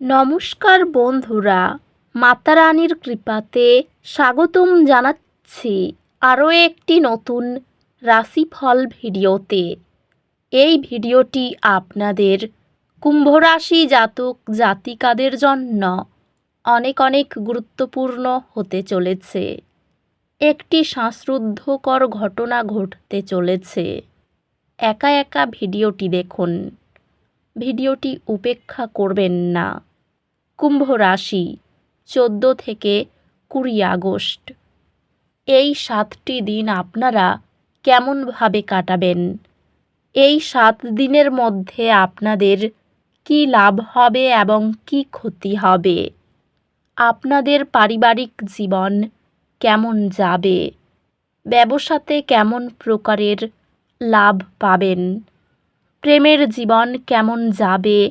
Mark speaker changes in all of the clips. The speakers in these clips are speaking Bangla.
Speaker 1: নমস্কার বন্ধুরা, মাতারানীর কৃপাতে স্বাগতম জানাচ্ছি আরও একটি নতুন রাশিফল ভিডিওতে। এই ভিডিওটি আপনাদের কুম্ভ রাশি জাতক জাতিকাদের জন্য অনেক অনেক গুরুত্বপূর্ণ হতে চলেছে। একটি শ্বাসরুদ্ধকর ঘটনা ঘটতে চলেছে। একা একা ভিডিওটি দেখুন। ভিডিওটি উপেক্ষা করবেন না। কুম্ভ রাশি, চোদ্দ থেকে কুড়ি আগস্ট। এই সাতটি দিন আপনারা কেমনভাবে কাটাবেন? এই সাত দিনের মধ্যে আপনাদের কি লাভ হবে এবং কি ক্ষতি হবে? আপনাদের পারিবারিক জীবন কেমন যাবে? ব্যবসাতে কেমন প্রকারের লাভ পাবেন? প্রেমের জীবন কেমন যাবে?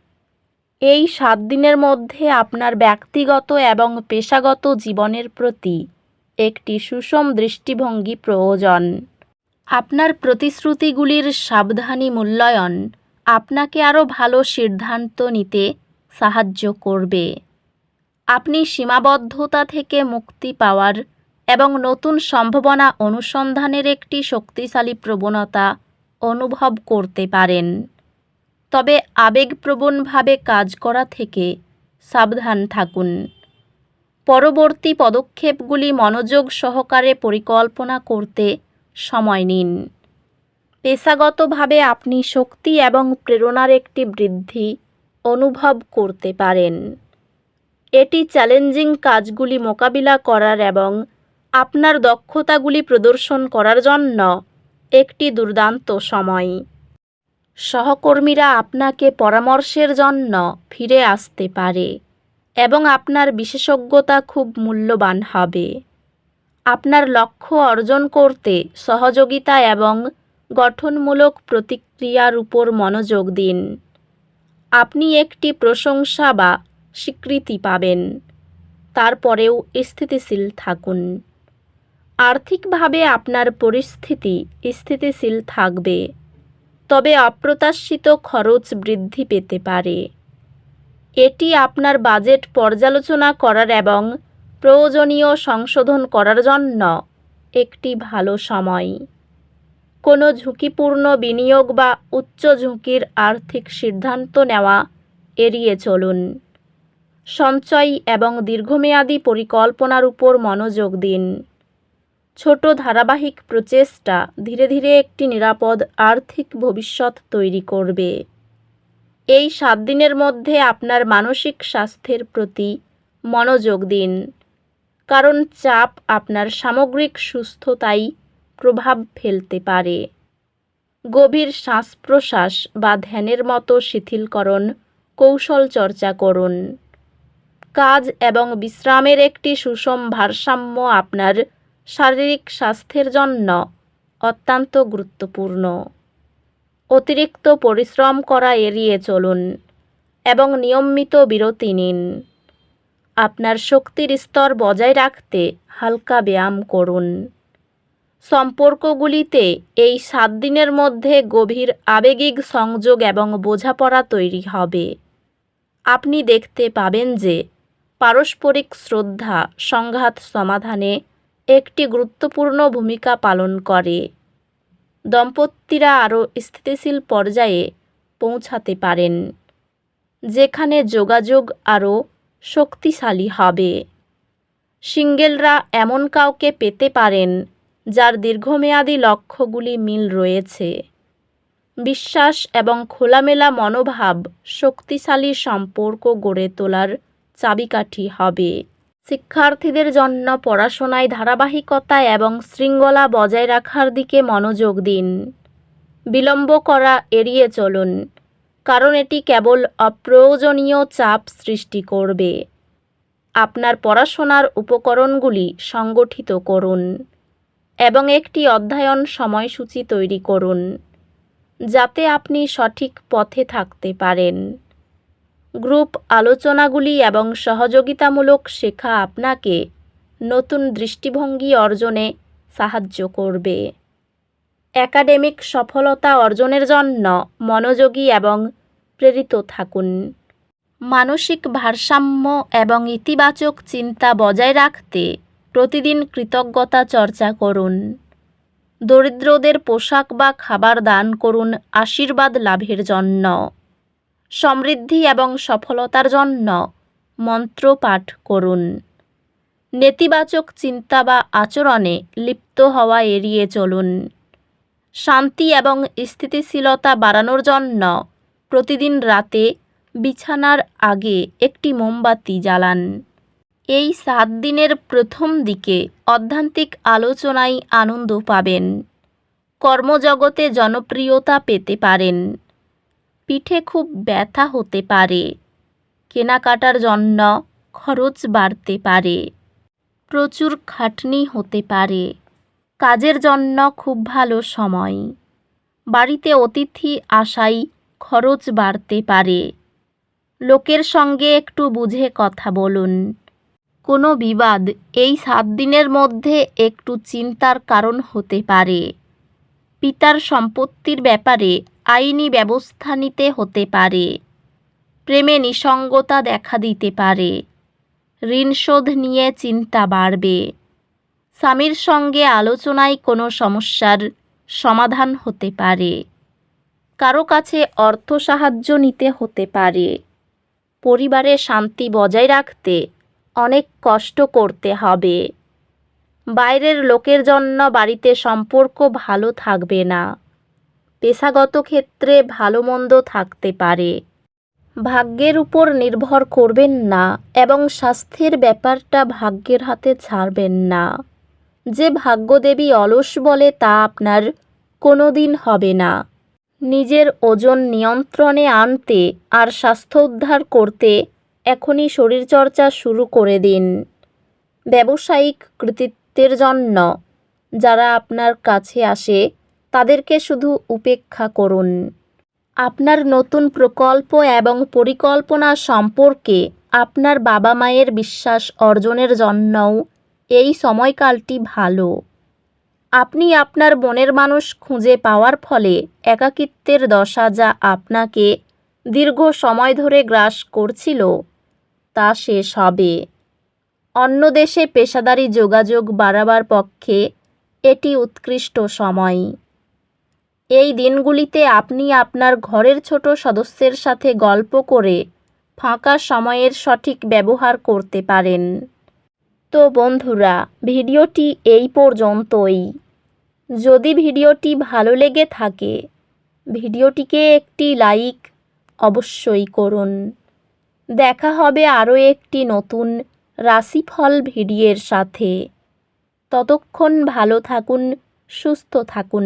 Speaker 1: এই সাত দিনের মধ্যে আপনার ব্যক্তিগত এবং পেশাগত জীবনের প্রতি একটি সুষম দৃষ্টিভঙ্গি প্রয়োজন। আপনার প্রতিশ্রুতিগুলির সাবধানী মূল্যায়ন আপনাকে আরও ভালো সিদ্ধান্ত নিতে সাহায্য করবে। আপনি সীমাবদ্ধতা থেকে মুক্তি পাওয়ার এবং নতুন সম্ভাবনা অনুসন্ধানের একটি শক্তিশালী প্রবণতা অনুভব করতে পারেন। তবে আবেগপ্রবণভাবে কাজ করা থেকে সাবধান থাকুন। পরবর্তী পদক্ষেপগুলি মনোযোগ সহকারে পরিকল্পনা করতে সময় নিন। পেশাগতভাবে আপনি শক্তি এবং প্রেরণার একটি বৃদ্ধি অনুভব করতে পারেন। এটি চ্যালেঞ্জিং কাজগুলি মোকাবিলা করার এবং আপনার দক্ষতাগুলি প্রদর্শন করার জন্য একটি দুর্দান্ত সময়। সহকর্মীরা আপনাকে পরামর্শের জন্য ফিরে আসতে পারে এবং আপনার বিশেষজ্ঞতা খুব মূল্যবান হবে। আপনার লক্ষ্য অর্জন করতে সহযোগিতা এবং গঠনমূলক প্রতিক্রিয়ার উপর মনোযোগ দিন। আপনি একটি প্রশংসা বা স্বীকৃতি পাবেন। তারপরেও স্থিতিশীল থাকুন। আর্থিকভাবে আপনার পরিস্থিতি স্থিতিশীল থাকবে। তবে অপ্রত্যাশিত খরচ বৃদ্ধি পেতে পারে। এটি আপনার বাজেট পর্যালোচনা করার এবং প্রয়োজনীয় সংশোধন করার জন্য একটি ভালো সময়। কোনো ঝুঁকিপূর্ণ বিনিয়োগ বা উচ্চ ঝুঁকির আর্থিক সিদ্ধান্ত নেওয়া এড়িয়ে চলুন। সঞ্চয় এবং দীর্ঘমেয়াদী পরিকল্পনার উপর মনোযোগ দিন। ছোট ধারাবাহিক প্রচেষ্টা ধীরে ধীরে একটি নিরাপদ আর্থিক ভবিষ্যৎ তৈরি করবে। এই সাত দিনের মধ্যে আপনার মানসিক স্বাস্থ্যের প্রতি মনোযোগ দিন, কারণ চাপ আপনার সামগ্রিক সুস্থতায় প্রভাব ফেলতে পারে। গভীর শ্বাস প্রশ্বাস বা ধ্যানের মতো শিথিলকরণ কৌশল চর্চা করুন। কাজ এবং বিশ্রামের একটি সুষম ভারসাম্য আপনার শারীরিক স্বাস্থ্যের জন্য অত্যন্ত গুরুত্বপূর্ণ। অতিরিক্ত পরিশ্রম করা এড়িয়ে চলুন এবং নিয়মিত বিরতি নিন। আপনার শক্তির স্তর বজায় রাখতে হালকা ব্যায়াম করুন। সম্পর্কগুলিতে এই সাত দিনের মধ্যে গভীর আবেগিক সংযোগ এবং বোঝাপড়া তৈরি হবে। আপনি দেখতে পাবেন যে পারস্পরিক শ্রদ্ধা সংঘাত সমাধানে একটি গুরুত্বপূর্ণ ভূমিকা পালন করে। দম্পতিরা আরও স্থিতিশীল পর্যায়ে পৌঁছাতে পারেন, যেখানে যোগাযোগ আরও শক্তিশালী হবে। সিঙ্গেলরা এমন কাউকে পেতে পারেন যার দীর্ঘমেয়াদী লক্ষ্যগুলি মিল রয়েছে। বিশ্বাস এবং খোলামেলা মনোভাব শক্তিশালী সম্পর্ক গড়ে তোলার চাবিকাঠি হবে। শিক্ষার্থীদের জন্য পড়াশোনায় ধারাবাহিকতা এবং শৃঙ্খলা বজায় রাখার দিকে মনোযোগ দিন। বিলম্ব করা এড়িয়ে চলুন, কারণ এটি কেবল অপ্রয়োজনীয় চাপ সৃষ্টি করবে। আপনার পড়াশোনার উপকরণগুলি সংগঠিত করুন এবং একটি অধ্যয়ন সময়সূচি তৈরি করুন, যাতে আপনি সঠিক পথে থাকতে পারেন। গ্রুপ আলোচনাগুলি এবং সহযোগিতামূলক শেখা আপনাকে নতুন দৃষ্টিভঙ্গি অর্জনে সাহায্য করবে। একাডেমিক সফলতা অর্জনের জন্য মনোযোগী এবং প্রেরিত থাকুন। মানসিক ভারসাম্য এবং ইতিবাচক চিন্তা বজায় রাখতে প্রতিদিন কৃতজ্ঞতা চর্চা করুন। দরিদ্রদের পোশাক বা খাবার দান করুন আশীর্বাদ লাভের জন্য। সমৃদ্ধি এবং সফলতার জন্য মন্ত্র পাঠ করুন। নেতিবাচক চিন্তা বা আচরণে লিপ্ত হওয়া এড়িয়ে চলুন। শান্তি এবং স্থিতিশীলতা বাড়ানোর জন্য প্রতিদিন রাতে বিছানার আগে একটি মোমবাতি জ্বালান। এই সাত দিনের প্রথম দিকে অধ্যান্তিক আলোচনায় আনন্দ পাবেন। কর্মজগতে জনপ্রিয়তা পেতে পারেন। পিঠে খুব ব্যথা হতে পারে। কেনাকাটার জন্য খরচ বাড়তে পারে। প্রচুর খাটনি হতে পারে। কাজের জন্য খুব ভালো সময়। বাড়িতে অতিথি আসাই খরচ বাড়তে পারে। লোকের সঙ্গে একটু বুঝে কথা বলুন। কোনো বিবাদ এই সাত দিনের মধ্যে একটু চিন্তার কারণ হতে পারে। পিতার সম্পত্তির ব্যাপারে আইনি ব্যবস্থা নিতে হতে পারে। প্রেমে নিসঙ্গতা দেখা দিতে পারে। ঋণ শোধ নিয়ে চিন্তা বাড়বে। স্বামীর সঙ্গে আলোচনায় কোনো সমস্যার সমাধান হতে পারে। কারও কাছে অর্থ সাহায্য নিতে হতে পারে। পরিবারে শান্তি বজায় রাখতে অনেক কষ্ট করতে হবে। বাইরের লোকের জন্য বাড়িতে সম্পর্ক ভালো থাকবে না। পেশাগত ক্ষেত্রে ভালো মন্দ থাকতে পারে। ভাগ্যের উপর নির্ভর করবেন না এবং স্বাস্থ্যের ব্যাপারটা ভাগ্যের হাতে ছাড়বেন না। যে ভাগ্যদেবী অলস বলে তা আপনার কোনো দিন হবে না। নিজের ওজন নিয়ন্ত্রণে আনতে আর স্বাস্থ্য উদ্ধার করতে এখনই শরীরচর্চা শুরু করে দিন। ব্যবসায়িক কৃতিত্বের জন্য যারা আপনার কাছে আসে তাদেরকে শুধু উপেক্ষা করুন। আপনার নতুন প্রকল্প এবং পরিকল্পনা সম্পর্কে আপনার বাবা মায়ের বিশ্বাস অর্জনের জন্যও এই সময়কালটি ভালো। আপনি আপনার মনের মানুষ খুঁজে পাওয়ার ফলে একাকিত্বের দশা যা আপনাকে দীর্ঘ সময় ধরে গ্রাস করছিল, তা শেষ হবে। অন্য দেশে পেশাদারি যোগাযোগ বাড়াবার পক্ষে এটি উৎকৃষ্ট সময়। এই দিনগুলিতে আপনি আপনার ঘরের ছোট সদস্যের সাথে গল্প করে ফাঁকা সময়ের সঠিক ব্যবহার করতে পারেন। তো বন্ধুরা, ভিডিওটি এই পর্যন্তই। যদি ভিডিওটি ভালো লেগে থাকে, ভিডিওটিকে একটি লাইক অবশ্যই করুন। দেখা হবে আরও একটি নতুন রাশিফল ভিডিওর সাথে। ততক্ষণ ভালো থাকুন, সুস্থ থাকুন।